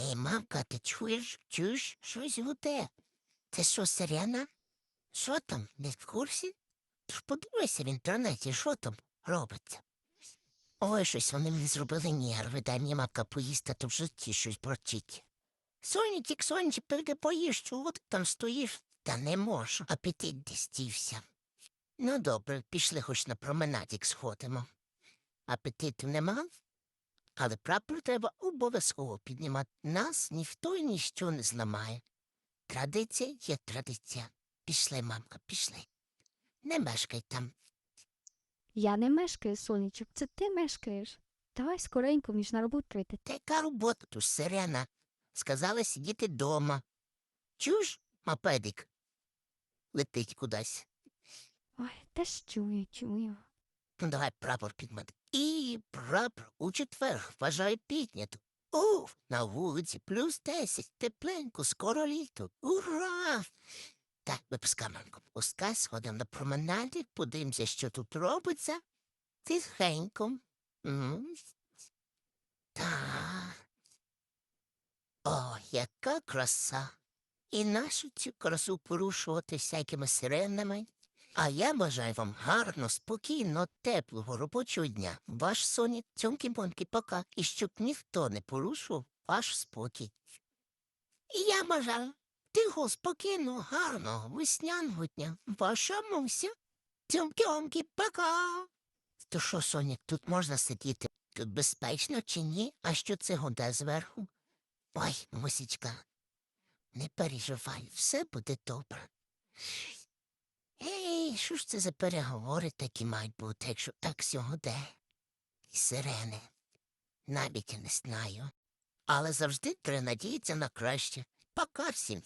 Ей, мамка, ти чуєш? Чуєш? Щось гуде. Це що, сирена? Що там? Не в курсі? Тож подивися в інтернеті, що там робиться. Ой, щось вони мені зробили нерви, дай мені мамка поїсти, то в житті щось брочить. Сонечек, сонечек, піди поїж, чого ти там стоїш? Та не можу, апетит дістівся. Ну, добре, пішли хоч на променадік сходимо. Апетиту нема, але прапор треба обов'язково піднімати. Нас ніхто і ніщо не зламає. Традиція є традиція. Пішли, мамка, пішли. Не мешкай там. Я не мешкаю, сонечок, це ти мешкаєш. Давай скоренько між на роботу йти. Та яка робота тут, сирена? Сказала сидіти дома. Чуєш, мопедик? Летить кудись. Ой, та ж чую, чую. Ну, давай прапор підмати. І прапор у четвер вважаю піднято. О, на вулиці плюс десять, тепленько, скоро літо. Ура! Так, випускай, мамко, пускай, сходимо на променаді, подивимося, що тут робиться. Тихенько. Так. О, яка краса! І нашу цю красу порушувати всякими сиренами. А я бажаю вам гарно, спокійно, теплого робочого дня. Ваш сонік, цьомкі-боньки, пока, і щоб ніхто не порушував ваш спокій. Я бажаю тихо, спокійно, гарного, весняного дня. Ваша муся. Цьомкі-омкі, пока. То що, Сонік, тут можна сидіти? Тут безпечно чи ні? А що це гуде зверху? Ой, мусічка, не переживай, все буде добре. Ей, що ж це за переговори такі мають бути, якщо так сьогодні? І сирени. Навіть я не знаю. Але завжди треба надіятися на краще. Пока всім.